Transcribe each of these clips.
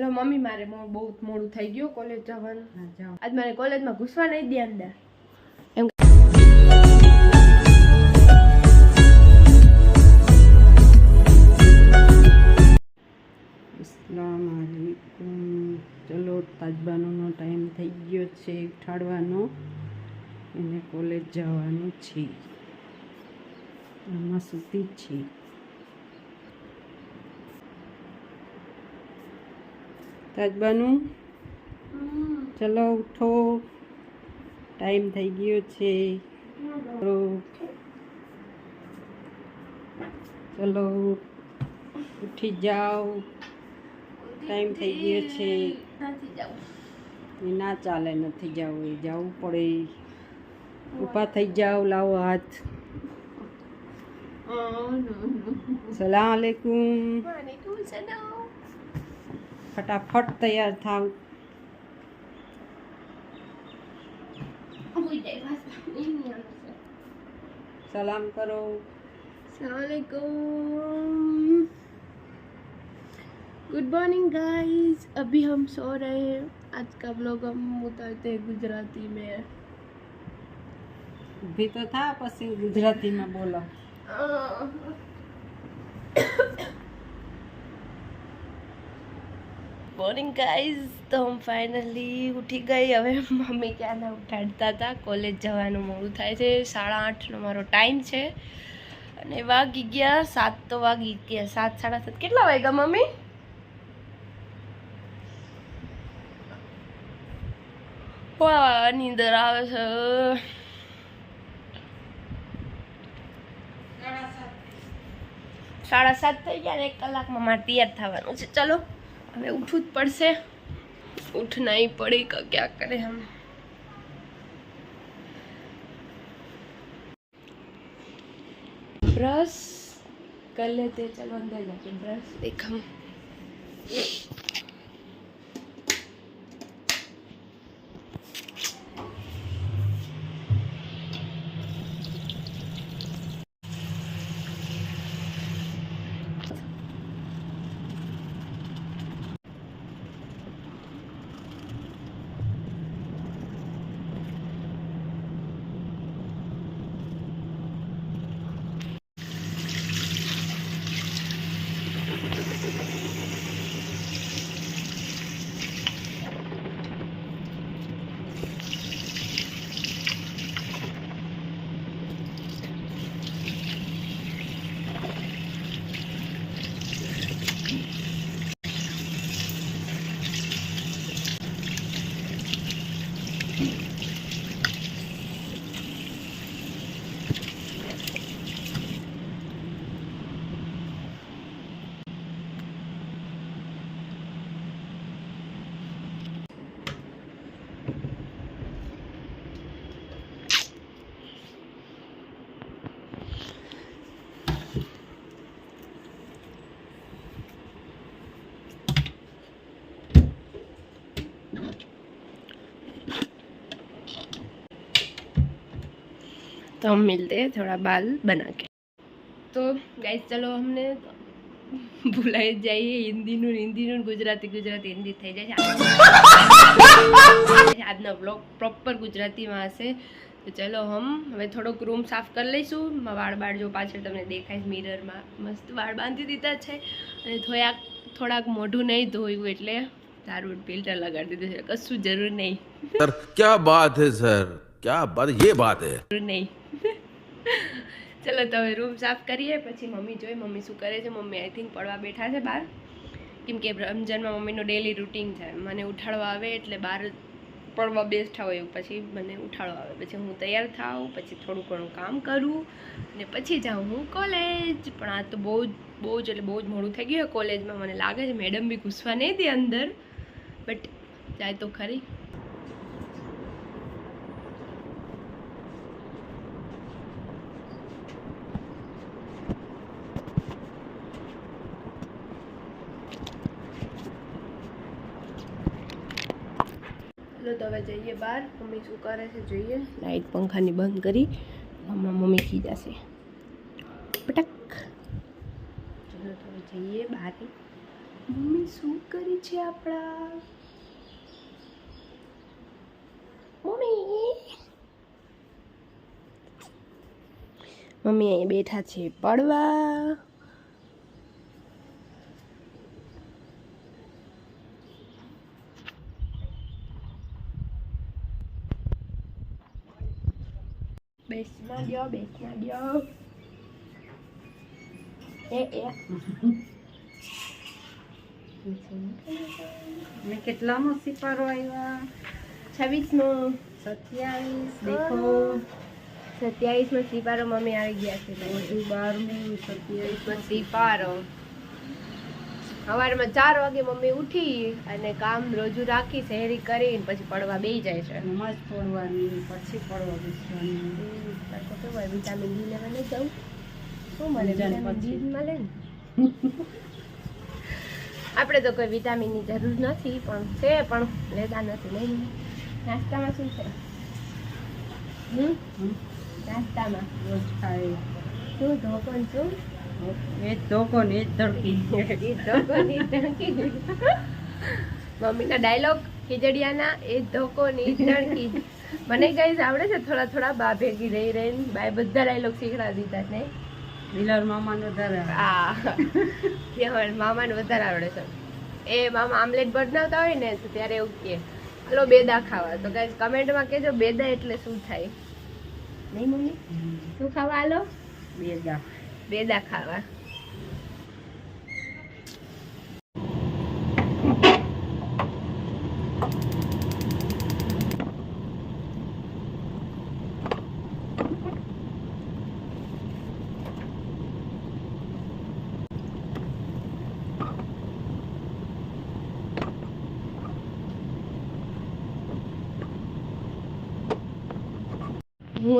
Hello mummy મારે બહુ મોડું થઈ ગયું કોલેજ જવાનું. આજ મારે કોલેજમાં ઘૂસવા નહીં દે અંદર. એમ ચલો તાજબાનોનો ટાઈમ થઈ ગયો છે ઉઠાડવાનો. એને કોલેજ જવાનું છે. આમાં સુધી છે. તાજબાનુ ચલો ઉઠો. ટાઈમ થઈ ગયો છે. ચલો. ઉઠી જાઓ. ટાઈમ થઈ ગયો છે. એ ના ચાલે નથી જવું એ જવું પડે. ઊભા થઈ જાઓ લાવો હાથ. સલામ મારે ટ્યુશન ફટાફટ તૈયાર થાવ સલામ કરો सलामकुम गुड मॉर्निंग गाइस अभी हम सो रहे हैं आज का ब्लॉग हम उतारते हैं गुजराती में ઊભી તો થા પછી ગુજરાતીમાં બોલો મોર્નિંગ ગાઈઝ તો હું ફાઇનલી ઉઠી ગઈ. હવે મમ્મી ક્યાંને ઉઠાડતા હતા કોલેજ જવાનું મોડું થાય છે. સાડા આઠનો મારો ટાઈમ છે. અને વાગી ગયા. સાત તો વાગી ગયા. સાત, સાડા સાત. કેટલા વાગ્યા મમ્મી? વાહ નીંદર આવે છે. સાડા સાત થઈ ગયા ને એક કલાકમાં મારે તૈયાર થવાનું છે. ચલો. હવે ઉઠવું જ પડશે ઉઠના ही पड़ेगा क्या करें हम ब्रश कर लेते हैं, चलो अंदर जाके ब्रश देख हम तो हम मिलते हैं थोड़ा बाल बना के તો ગાઈસ ચલો અમને ભૂલાઈ જ જઈએ હિન્દીનું ને હિન્દીનું ને ગુજરાતી ગુજરાતી હિન્દી થઈ જાય છે આજનો બ્લોગ પ્રોપર ગુજરાતીમાં હશે તો ચલો હમ હવે થોડોક રૂમ સાફ કરી લઈશું મારા વાળ બાળ જો પાછળ તમને દેખાય છે મિરરમાં મસ્ત વાળ બાંધી દીધા છે અને થોડાક થોડાક મોઢું નહીં ધોયું એટલે સારું ફિલ્ટર લગાડી દીધું છે કશું જરૂર નહીં सर क्या बात है सर क्या बात ये बात है જરૂર નહીં ચલો, તો હવે રૂમ સાફ કરીએ, પછી મમ્મી જોઈ, મમ્મી શું કરે છે? મમ્મી આઈ થિંક પડવા બેઠા છે બહાર. કેમ કે રમજાનમાં મમ્મીનું ડેલી રૂટીન છે. મને ઉઠાડવા આવે એટલે બહાર પડવા બેઠા હોય પછી મને ઉઠાડવા આવે. પછી હું તૈયાર થાઉં, પછી થોડું ઘણું કામ કરું, ને પછી જાઉં હું કોલેજ પણ આ તો બહુ જ બહુ જ એટલે બહુ જ મોડું થઈ ગયું કોલેજમાં મને લાગે છે મેડમ બી ઘૂસવા નહીં દે અંદર. બટ જાય તો ખરી ચલો તો હવે જઈએ બહાર. મમ્મી શું કરે છે જોઈએ. લાઇટ પંખાની બંધ કરી. હમણાં મમ્મી ખી જશે. પટક. ચલો તો જઈએ બહાર. મમ્મી શું કરી છે આપણા? મમ્મી. મમ્મી અહીં બેઠા છે પડવા. બેસમાં દ્યો બેસમાં દો એ એ. મેં કેટલામાં સિપારો આવ્યા? છવ્વીસમો. સત્યાવીસ દેખો. સત્યાવીસમાં સિપારો મમ્મી આવી ગયા છે. બારમું સત્યાવીસમાં સિપારો. સવારમાં ચાર વાગે મમ્મી ઉઠી અને કામ રોજુ રાખી શહેરી કરીને પછી પડવા બેસી જાય છે. નમાજ પડવાની પછી પડવા બેસવાની. હોય વિટામિન ડી લેવા નહીં જવું શું મળે વિટામિન ડી મળે ને? આપણે તો કોઈ વિટામિનની જરૂર નથી પણ છે પણ લેતા નથી. નહીં નાસ્તામાં શું છે? હમ? હમ. નાસ્તામાં? રોજ ખાય શું ઢોકણ શું એ ધોકો ને એ જ ધડકી. મમ્મીના ડાયલોગ ખીજડીયાના એ ધોકો ની ધડકી. મને કઈ આવડે છે? થોડા થોડા બા ભેગી રહી રહીને બાય બધા ડાયલોગ શીખડાવી દીધા ને? વિલાર મામાનો વધારે આ કેવળ મામાને વધારે આવડે છે. એ મામા આમલેટ બનાવતા હોય ને તો ત્યારે એવું કે હાલો બેદા ખાવા. તો ગાઈસ કમેન્ટમાં કહેજો બેદા એટલે શું થાય? નહીં મમ્મી? શું ખાવા? હાલો? બે દા બેદા ખાવા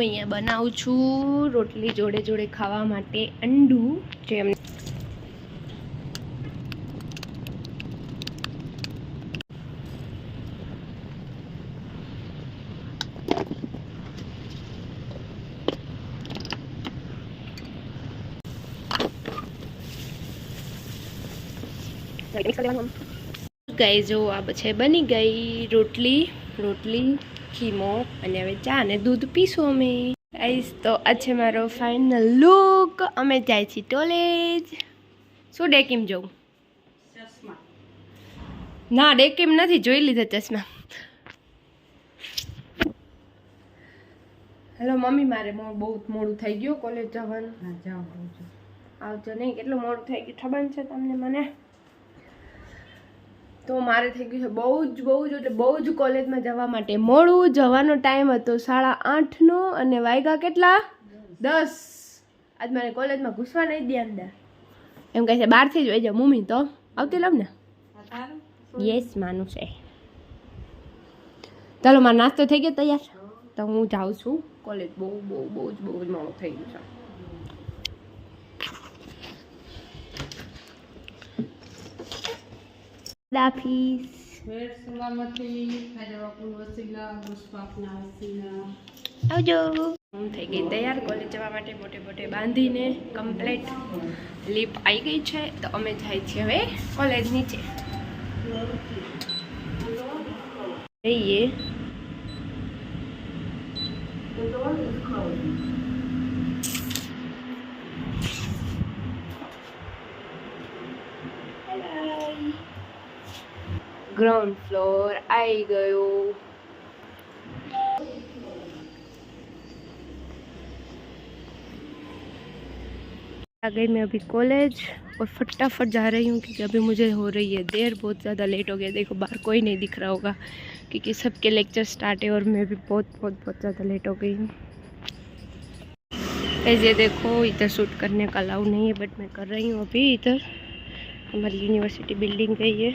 અહીંયા બનાવું છું રોટલી જોડે જોડે ખાવા માટે અંડું જેમ ગાઈ જો આ છે બની ગઈ રોટલી રોટલી ખીમો અને હવે ચા અને દૂધ પીશું અમે. આઈસ તો આ છે મારો ફાઇનલ લુક અમે જાય છીએ ટોલેજ શું ડેકીમ જવું ચશ્મા. ના ડેકીમ નથી જોઈ લીધા ચશ્મા. હેલો મમ્મી મારે બહુ મોડું થઈ ગયું કોલેજ જવાનું. આવજો નહીં કેટલું મોડું થઈ ગયું ખબર છે તમને મને? તો મારે થઈ ગયું છે બહુ જ બહુ જ, એટલે બહુ જ કોલેજમાં જવા માટે. મોડું જવાનો ટાઈમ હતો સાડા આઠનો અને વાયગા કેટલા? દસ. આજ મારે કોલેજમાં ઘૂસવા નહીં દે અંદર. એમ કહે છે બહારથી જ વહી જાય મમ્મી તો. આવતી લઉં ને. યસ માનું છે. ચાલો, મારો નાસ્તો થઈ ગયો, તૈયાર? તો હું જાઉં છું કોલેજ. બહુ બહુ બહુ જ બહુ જ મોડું થઈ ગયું છે. દાફીસ ફેર સલામતી ખાજા વસીલા પુષ્પાપના વસીલા આવજો હું થઈ ગઈ તૈયાર. કોલેજ જવા માટે મોટે મોટે બાંધીને કમ્પ્લેટ લીપ આવી ગઈ છે. તો અમે જાય છીએ હવે કોલેજ નીચે. જઈએ. ગ્રાઉન્ડ ફ્લોર આવી ગયો आ गई मैं अभी कॉलेज और फटाफट जा रही हूँ क्योंकि अभी मुझे हो रही है देर बहुत ज़्यादा लेट हो गया देखो बाहर कोई नहीं दिख रहा होगा क्योंकि सबके लेक्चर स्टार्ट है और मैं भी बहुत बहुत बहुत ज़्यादा लेट हो गई हूँ ऐसे देखो इधर शूट करने का अलाउ नहीं है बट मैं कर रही हूँ अभी इधर हमारी यूनिवर्सिटी बिल्डिंग गई है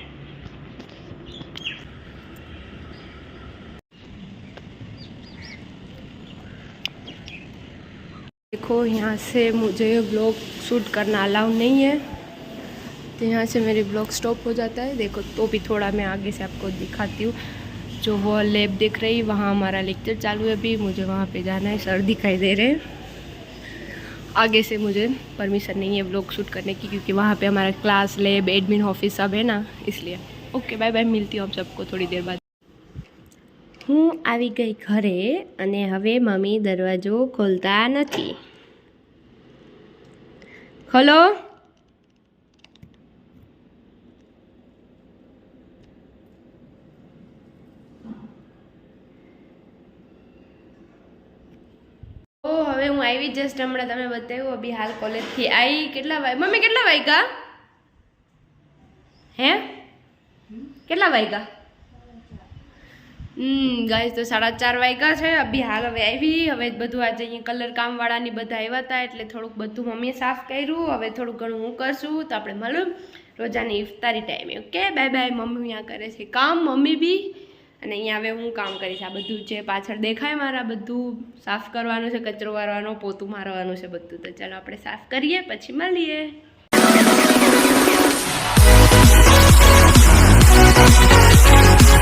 देखो यहाँ से मुझे ब्लॉग शूट करना अलाउ नहीं है तो यहाँ से मेरी ब्लॉग स्टॉप हो जाता है देखो तो भी थोड़ा मैं आगे से आपको दिखाती हूँ जो वो लैब दिख रही वहाँ हमारा लेक्चर चालू है अभी मुझे वहाँ पे जाना है सर दिखाई दे रहे हैं आगे से मुझे परमिशन नहीं है व्लॉग शूट करने की क्योंकि वहाँ पे हमारा क्लास लैब एडमिन ऑफिस सब है ना इसलिए ओके बाय बाय मिलती हूँ आप सबको थोड़ी देर बाद હું આવી ગઈ ઘરે અને હવે મમ્મી દરવાજો ખોલતા નથી ઓ, હવે હું આવી જસ્ટ હમણાં તમે બતાવ્યું, અભી હાલ કોલેજથી આવી કેટલા વાગ, મમ્મી કેટલા વાગ્યા? હે? કેટલા વાગ્યા? ગાઈસ તો સાડા ચાર વાગ્યા છે. અભી હાલ હવે આવી. હવે બધું આજે અહીંયા કલર કામવાળાની બધા આવ્યા હતા, એટલે થોડુંક બધું મમ્મીએ સાફ કર્યું. હવે થોડું ઘણું હું કરશું, તો આપણે મળું રોજાની ઇફતારી ટાઈમે ઓકે બાય બાય મમ્મી અહીંયા કરે છે કામ, મમ્મી બી. અને અહીંયા હવે હું કામ કરીશ. આ બધું જે પાછળ દેખાય મારા, બધું સાફ કરવાનું છે, કચરો વારવાનો, પોતું મારવાનું છે બધું. તો ચાલો આપણે સાફ કરીએ, પછી મળીએ.